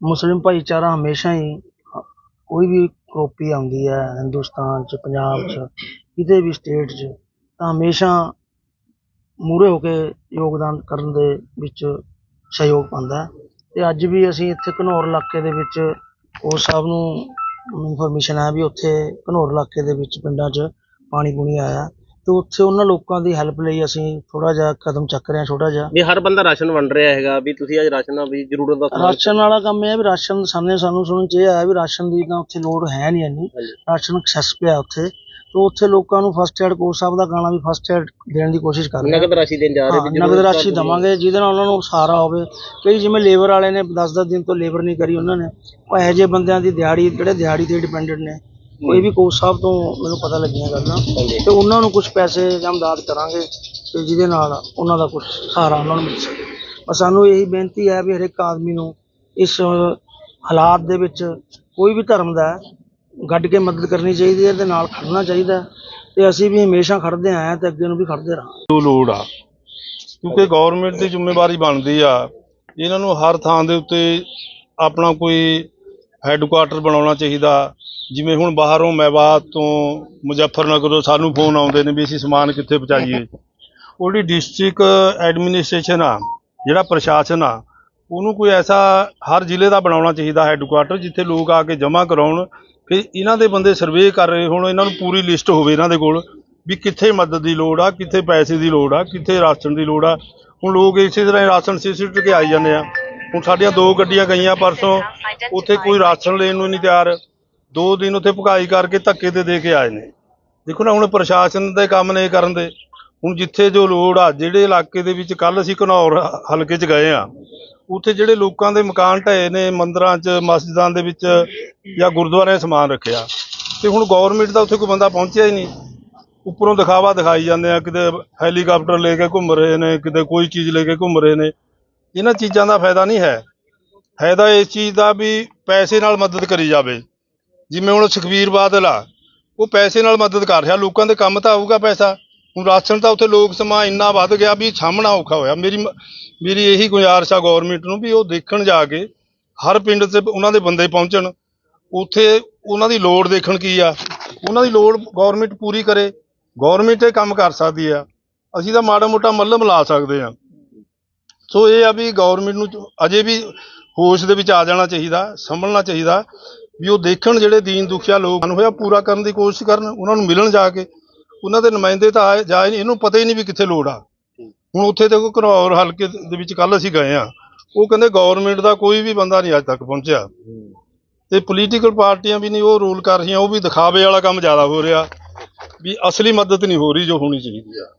ਮੁਸਲਿਮ ਭਾਈਚਾਰਾ ਹਮੇਸ਼ਾ ਹੀ ਕੋਈ ਵੀ ਕਰੋਪੀ ਆਉਂਦੀ ਹੈ, ਹਿੰਦੁਸਤਾਨ ਚ, ਪੰਜਾਬ ਚ, ਕਿਤੇ ਵੀ ਸਟੇਟ ਚ, ਤਾਂ ਹਮੇਸ਼ਾ ਮੂਹਰੇ ਹੋ ਕੇ ਯੋਗਦਾਨ ਕਰਨ ਦੇ ਵਿੱਚ ਸਹਿਯੋਗ ਪਾਉਂਦਾ ਅਤੇ ਅੱਜ ਵੀ ਅਸੀਂ ਇੱਥੇ ਘਨੌਰ ਇਲਾਕੇ ਦੇ ਵਿੱਚ ਉਸ ਸਾਹਿਬ ਨੂੰ ਇਨਫੋਰਮੇਸ਼ਨ ਹੈ ਵੀ ਉੱਥੇ ਘਨੌਰ ਇਲਾਕੇ ਦੇ ਵਿੱਚ ਪਿੰਡਾਂ 'ਚ ਪਾਣੀ ਪੂਣੀ ਆਇਆ। ਤੇ ਉੱਥੇ ਉਹਨਾਂ ਲੋਕਾਂ ਦੀ ਹੈਲਪ ਲਈ ਅਸੀਂ ਥੋੜਾ ਜਿਹਾ ਕਦਮ ਚੱਕ ਰਹੇ ਹਾਂ ਛੋਟਾ ਜਿਹਾ। ਵੀ ਹਰ ਬੰਦਾ ਰਾਸ਼ਨ ਵੰਡ ਰਿਹਾ ਹੈਗਾ ਵੀ ਤੁਸੀਂ ਅੱਜ ਰਾਸ਼ਨ ਵੀ ਜ਼ਰੂਰਤ ਦਾ ਸਮਾਨ ਰਾਸ਼ਨ ਵਾਲਾ ਕੰਮ ਇਹ ਹੈ ਵੀ ਰਾਸ਼ਨ ਸਾਹਮਣੇ ਸਾਨੂੰ ਸੁਣਨ ਚ ਇਹ ਆਇਆ ਵੀ ਰਾਸ਼ਨ ਦੀ ਤਾਂ ਉੱਥੇ ਲੋੜ ਹੈ ਨਹੀਂ ਇੰਨੀ। ਹਾਂਜੀ। ਰਾਸ਼ਨ ਐਕਸੈਸ ਪਿਆ ਉੱਥੇ। ਤੇ ਉੱਥੇ ਲੋਕਾਂ ਨੂੰ ਫਸਟ ਏਡ ਕੋਚ ਸਾਹਿਬ ਦਾ ਗਾਣਾ ਵੀ ਫਸਟ ਏਡ ਦੇਣ ਦੀ ਕੋਸ਼ਿਸ਼ ਕਰ ਰਹੇ ਹਾਂ। ਨਗਦ ਰਾਸ਼ੀ ਦੇਣ ਜਾ ਰਹੇ ਹਾਂ, ਵੀ ਜ਼ਰੂਰਤ ਨਗਦ ਦਾ ਰਾਸ਼ੀ ਦਵਾਂਗੇ ਜਿਹਦੇ ਨਾਲ ਉਹਨਾਂ ਨੂੰ ਸਹਾਰਾ ਹੋਵੇ। ਕਈ ਜਿਵੇਂ ਲੇਬਰ ਵਾਲੇ ਨੇ 10-10 ਦਿਨ ਤੋਂ ਲੇਬਰ ਨਹੀਂ ਕਰੀ ਉਹਨਾਂ ਨੇ। ਉਹ ਇਹੋ ਜਿਹੇ ਬੰਦਿਆਂ ਦੀ ਦਿਹਾੜੀ ਜਿਹੜੇ ਦਿਹਾੜੀ ਤੇ ਡਿਪੈਂਡੈਂਟ ਨੇ ਕੋਈ ਵੀ ਕੋਚ ਸਾਹਿਬ ਤੋਂ ਮੈਨੂੰ ਪਤਾ ਲੱਗੀਆਂ ਗੱਲਾਂ। ਤੇ ਉਹਨਾਂ ਨੂੰ ਕੁਝ ਪੈਸੇ ਜਾਂ ਮਦਦ ਕਰਾਂਗੇ ਤੇ ਜਿਹਦੇ ਨਾਲ ਉਹਨਾਂ ਦਾ ਕੁਝ ਸਹਾਰਾ ਉਹਨਾਂ ਨੂੰ ਮਿਲ ਸਕੇ। ਬਸ ਸਾਨੂੰ ਇਹੀ ਬੇਨਤੀ ਹੈ ਵੀ ਹਰੇਕ ਆਦਮੀ ਨੂੰ ਇਸ ਹਾਲਾਤ ਦੇ ਵਿੱਚ ਕੋਈ ਵੀ ਧਰਮ ਦਾ ਗੱਡ ਕੇ ਮਦਦ ਕਰਨੀ ਚਾਹੀਦੀ ਹੈ ਤੇ ਨਾਲ ਖੜਨਾ ਚਾਹੀਦਾ ਹੈ ਤੇ ਅਸੀਂ ਵੀ ਹਮੇਸ਼ਾ ਖੜਦੇ ਆਏ ਹਾਂ ਤੇ ਅੱਗੇ ਨੂੰ ਵੀ ਖੜਦੇ ਰਹਾਂਗੇ। ਜੋ ਲੋੜ ਆ। ਕਿਉਂਕਿ ਗਵਰਨਮੈਂਟ ਦੀ ਜ਼ਿੰਮੇਵਾਰੀ ਬਣਦੀ ਆ। ਇਹਨਾਂ ਨੂੰ ਹਰ ਥਾਂ ਦੇ ਉੱਤੇ ਆਪਣਾ ਕੋਈ ਹੈੱਡਕੁਆਟਰ ਬਣਾਉਣਾ ਚਾਹੀਦਾ। ਜਿਵੇਂ ਹੁਣ ਬਾਹਰੋਂ ਮੈਵਾਤ ਤੋਂ ਮੁਜ਼ੱਫਰਨਗਰੋਂ ਸਾਨੂੰ ਫੋਨ ਆਉਂਦੇ ਨੇ ਵੀ ਅਸੀਂ ਸਮਾਨ ਕਿੱਥੇ ਪਹੁੰਚਾਈਏ। ਉਹਦੀ ਡਿਸਟ੍ਰਿਕਟ ਐਡਮਿਨਿਸਟ੍ਰੇਸ਼ਨ ਆ, ਜਿਹੜਾ ਪ੍ਰਸ਼ਾਸਨ ਆ, ਉਹਨੂੰ ਕੋਈ ਐਸਾ ਹਰ ਜ਼ਿਲ੍ਹੇ ਦਾ ਬਣਾਉਣਾ ਚਾਹੀਦਾ ਹੈੱਡਕੁਆਟਰ ਜਿੱਥੇ ਲੋਕ ਆ ਕੇ ਜਮ੍ਹਾਂ ਕਰਾਉਣ। ਫਿਰ ਇਹਨਾਂ ਦੇ ਬੰਦੇ ਸਰਵੇ ਕਰ ਰਹੇ ਹੁਣ, ਇਹਨਾਂ ਨੂੰ ਪੂਰੀ ਲਿਸਟ ਹੋਵੇ ਇਹਨਾਂ ਦੇ ਕੋਲ, ਵੀ ਕਿੱਥੇ ਮਦਦ ਦੀ ਲੋੜ ਆ, ਕਿੱਥੇ ਪੈਸੇ ਦੀ ਲੋੜ ਆ, ਕਿੱਥੇ ਰਾਸ਼ਨ ਦੀ ਲੋੜ ਆ। ਹੁਣ ਲੋਕ ਇਸੇ ਤਰ੍ਹਾਂ ਹੀ ਰਾਸ਼ਨ ਸਿਸਟ ਕੇ ਆਈ ਜਾਂਦੇ ਆ। ਹੁਣ ਸਾਡੀਆਂ ਦੋ ਗੱਡੀਆਂ ਗਈਆਂ ਪਰਸੋਂ, ਉੱਥੇ ਕੋਈ ਰਾਸ਼ਨ ਲੈਣ ਨੂੰ ਨਹੀਂ ਤਿਆਰ। ਦੋ ਦਿਨ ਉੱਥੇ ਭੁਗਾਈ ਕਰਕੇ ਧੱਕੇ ਤੇ ਦੇ ਕੇ ਆਏ ਨੇ। ਦੇਖੋ ਨਾ, ਹੁਣ ਪ੍ਰਸ਼ਾਸਨ ਦੇ ਕੰਮ ਨੇ ਕਰਨ ਦੇ। ਹੁਣ ਜਿੱਥੇ ਜੋ ਲੋੜ ਆ, ਜਿਹੜੇ ਇਲਾਕੇ ਦੇ ਵਿੱਚ ਕੱਲ ਅਸੀਂ ਘਨੌਰ ਹਲਕੇ 'ਚ ਗਏ ਆ, ਉੱਥੇ ਜਿਹੜੇ ਲੋਕਾਂ ਦੇ ਮਕਾਨ ਢਏ ਨੇ, ਮੰਦਰਾਂ 'ਚ, ਮਸਜਿਦਾਂ ਦੇ ਵਿੱਚ ਜਾਂ ਗੁਰਦੁਆਰਿਆਂ 'ਚ ਸਮਾਨ ਰੱਖਿਆ, ਤੇ ਹੁਣ ਗਵਰਨਮੈਂਟ ਦਾ ਉੱਥੇ ਕੋਈ ਬੰਦਾ ਪਹੁੰਚਿਆ ਹੀ ਨਹੀਂ। ਉੱਪਰੋਂ ਦਿਖਾਵਾ ਦਿਖਾਈ ਜਾਂਦੇ ਆ, ਕਿਤੇ ਹੈਲੀਕਾਪਟਰ ਲੈ ਕੇ ਘੁੰਮ ਰਹੇ ਨੇ, ਕਿਤੇ ਕੋਈ ਚੀਜ਼ ਲੈ ਕੇ ਘੁੰਮ ਰਹੇ ਨੇ। ਇਹਨਾਂ ਚੀਜ਼ਾਂ ਦਾ ਫਾਇਦਾ ਨਹੀਂ ਹੈ। ਫਾਇਦਾ ਇਸ ਚੀਜ਼ ਦਾ ਵੀ ਪੈਸੇ ਨਾਲ ਮਦਦ ਕਰੀ ਜਾਵੇ। ਜਿਵੇਂ ਹੁਣ ਸੁਖਬੀਰ ਬਾਦਲ ਆ, ਉਹ ਪੈਸੇ ਨਾਲ ਮਦਦ ਕਰ ਰਿਹਾ। ਲੋਕਾਂ ਦੇ ਕੰਮ ਤਾਂ ਆਊਗਾ ਪੈਸਾ। ਹੁਣ ਰਾਸ਼ਨ ਤਾਂ ਉੱਥੇ ਲੋਕ ਸਮਾਂ ਇੰਨਾ ਵੱਧ ਗਿਆ ਵੀ ਸਾਹਮਣਾ ਔਖਾ ਹੋਇਆ। ਮੇਰੀ ਮੇਰੀ ਇਹੀ ਗੁਜ਼ਾਰਿਸ਼ ਆ ਗਵਰਨਮੈਂਟ ਨੂੰ ਵੀ ਉਹ ਦੇਖਣ ਜਾ ਕੇ, ਹਰ ਪਿੰਡ 'ਤੇ ਉਹਨਾਂ ਦੇ ਬੰਦੇ ਪਹੁੰਚਣ। ਉੱਥੇ ਉਹਨਾਂ ਦੀ ਲੋੜ ਦੇਖਣ ਕੀ ਆ। ਉਹਨਾਂ ਦੀ ਲੋੜ ਗਵਰਨਮੈਂਟ ਪੂਰੀ ਕਰੇ। ਗਵਰਨਮੈਂਟ ਇਹ ਕੰਮ ਕਰ ਸਕਦੀ ਆ। ਅਸੀਂ ਤਾਂ ਮਾੜਾ ਮੋਟਾ ਮੱਲਮ ਲਾ ਸਕਦੇ ਆ। ਸੋ ਇਹ ਆ ਵੀ ਗਵਰਨਮੈਂਟ ਨੂੰ ਅਜੇ ਵੀ ਹੋਸ਼ ਦੇ ਵਿੱਚ ਆ ਜਾਣਾ ਚਾਹੀਦਾ, ਸੰਭਲਣਾ ਚਾਹੀਦਾ ਵੀ ਉਹ ਦੇਖਣ ਜਿਹੜੇ ਦੀਨ ਦੁਖਿਆ ਲੋਕ ਹਨ ਹੋਇਆ ਪੂਰਾ ਕਰਨ ਦੀ ਕੋਸ਼ਿਸ਼ ਕਰਨ, ਉਹਨਾਂ ਨੂੰ ਮਿਲਣ ਜਾ ਕੇ। ਉਹਨਾਂ ਦੇ ਨੁਮਾਇੰਦੇ ਤਾਂ ਆਏ, ਜਾ ਨਹੀਂ, ਇਹਨੂੰ ਪਤਾ ਹੀ ਨਹੀਂ ਵੀ ਕਿੱਥੇ ਲੋੜ ਆ। ਹੁਣ ਉੱਥੇ ਦੇਖੋ ਘਨੌਰ ਹਲਕੇ ਦੇ ਵਿੱਚ ਕੱਲ ਅਸੀਂ ਗਏ ਆ। ਉਹ ਕਹਿੰਦੇ ਗਵਰਨਮੈਂਟ ਦਾ ਕੋਈ ਵੀ ਬੰਦਾ ਨਹੀਂ ਅੱਜ ਤੱਕ ਪਹੁੰਚਿਆ। ਤੇ ਪੋਲੀਟੀਕਲ ਪਾਰਟੀਆਂ ਵੀ ਨਹੀਂ, ਉਹ ਰੂਲ ਕਰ ਰਹੀਆਂ, ਉਹ ਵੀ ਦਿਖਾਵੇ ਵਾਲਾ ਕੰਮ ਜ਼ਿਆਦਾ ਹੋ ਰਿਹਾ। ਵੀ ਅਸਲੀ ਮਦਦ ਨਹੀਂ ਹੋ ਰਹੀ ਜੋ ਹੋਣੀ ਚਾਹੀਦੀ ਆ।